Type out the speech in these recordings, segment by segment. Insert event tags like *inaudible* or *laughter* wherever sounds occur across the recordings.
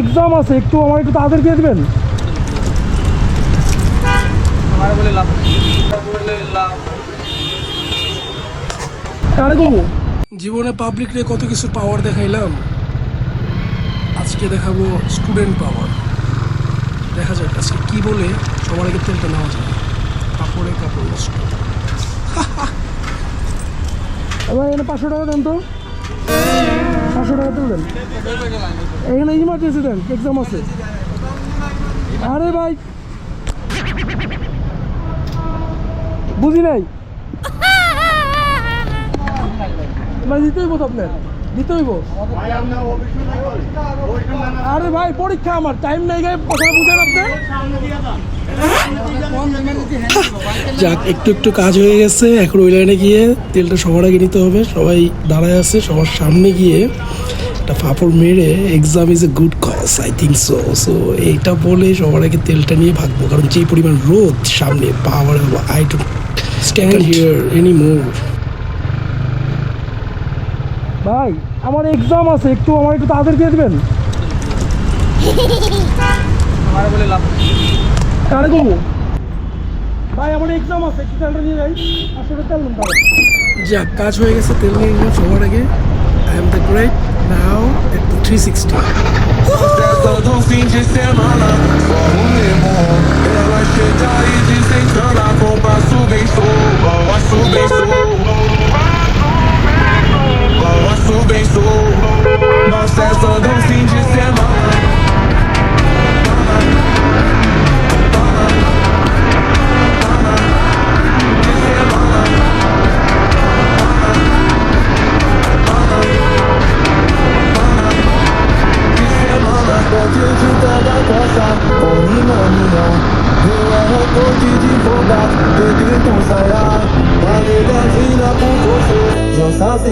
Exam আছে একটু আমার একটু তাড়াতাড়ি দিয়ে দেবেন? জীবনে পাবলিক রে কত কিছু পাওয়ার দেখাইলাম আজকে দেখাবো স্টুডেন্ট পাওয়ার দেখা যাক আজকে কি বলে সবার আগে তেলটা নেওয়া যাবে কাপড়ে কাপড় নষ্ট। এবার এখানে পাঁচশো টাকা দেন তো। তেল এখানে ইমার্জেন্সি দেন এক্সাম আছে। আরে ভাই। বুঝি নাই? হইব আরে ভাই, পরীক্ষা আমার। টাইম নাই গায়ে, কথা বুঝেন আপনি? যাক একটু একটু কাজ হয়ে গেছে। এখন ওই লাইনে গিয়ে তেলটা সবার আগে নিতে হবে। সবাই দাঁড়ায় আছে সবার সামনে গিয়ে একটা ফাঁপড় মেরে exam is a good cause I think so so এটা বলে সবার আগে তেলটা নিয়ে ভাগবো কারণ যে পরিমাণ রোদ সামনে পাওয়ার I to stand here any more ভাই আমার এক্সাম আছে একটু আমার একটু তাড়াতাড়ি দিয়ে দেবেন? *laughs* কারে গো ভাই আমার এক্সাম আছে একটু তেলটা নিয়ে যাই। আসলে তেল নেন যাক কাজ হয়ে গেছে তেল নিয়ে নিলাম সবার আগে। I am the great now three sixty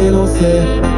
Yo sa